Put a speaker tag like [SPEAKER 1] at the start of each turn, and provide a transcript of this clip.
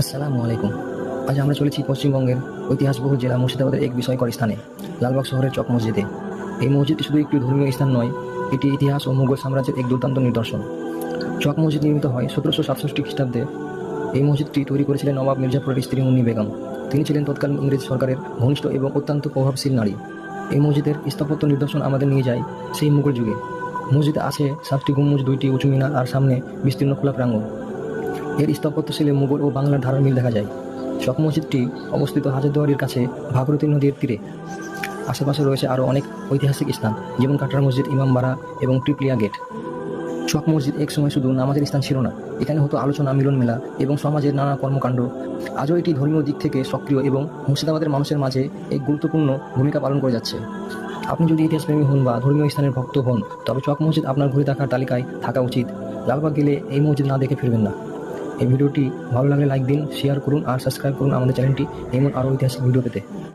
[SPEAKER 1] আসসালামু আলাইকুম। আজ আমরা চলেছি পশ্চিমবঙ্গের ঐতিহাসবহুল জেলা মুর্শিদাবাদের এক বিষয়কর স্থানে, লালবাগ শহরের চক মসজিদে। এই মসজিদটি শুধু একটি ধর্মীয় স্থান নয়, এটি ইতিহাস ও মুঘল সাম্রাজ্যের এক দুর্দান্ত নিদর্শন। চক মসজিদ নির্মিত হয় সতেরোশো সাতষট্টি খ্রিস্টাব্দে। এই মসজিদটি তৈরি করেছিলেন নবাব মির্জাপুরের স্ত্রী মুন্নি বেগম। তিনি ছিলেন তৎকালীন ইংরেজ সরকারের ঘনিষ্ঠ এবং অত্যন্ত প্রভাবশীল নারী। এই মসজিদের স্থাপত্য নিদর্শন আমাদের নিয়ে যায় সেই মুঘল যুগে। মসজিদে আছে সাতটি গুম্বুজ, দুইটি উঁচু মিনার, আর সামনে বিস্তীর্ণ খোলা প্রাঙ্গণ। এর স্থাপত্যশৈলে মুঘল ও বাংলার ধারার মিল দেখা যায়। চক মসজিদটি অবস্থিত হাজারদুয়ারির কাছে ভাগরতী নদীর তীরে। আশেপাশে রয়েছে আরও অনেক ঐতিহাসিক স্থান, যেমন কাটরা মসজিদ ইমামবাড়া এবং ট্রিপলিয়া গেট। চক মসজিদ এক সময় শুধু নামাজের স্থান ছিল না, এখানে হতো আলোচনা, মিলন মেলা এবং সমাজের নানা কর্মকাণ্ড। আজও এটি ধর্মীয় দিক থেকে সক্রিয় এবং মুর্শিদাবাদের মানুষের মাঝে এক গুরুত্বপূর্ণ ভূমিকা পালন করে যাচ্ছে। আপনি যদি ইতিহাসপ্রেমী হন বা ধর্মীয় স্থানের ভক্ত হন, তবে চক মসজিদ আপনার ঘুরে থাকার তালিকায় থাকা উচিত। লালবাগ গেলে এই মসজিদ না দেখে ফিরবেন না। এই ভিডিওটি ভালো লাগলে লাইক দিন শেয়ার করুন আর সাবস্ক্রাইব করুন আমাদের চ্যানেলটি এমন আরও ঐতিহাসিক ভিডিও পেতে।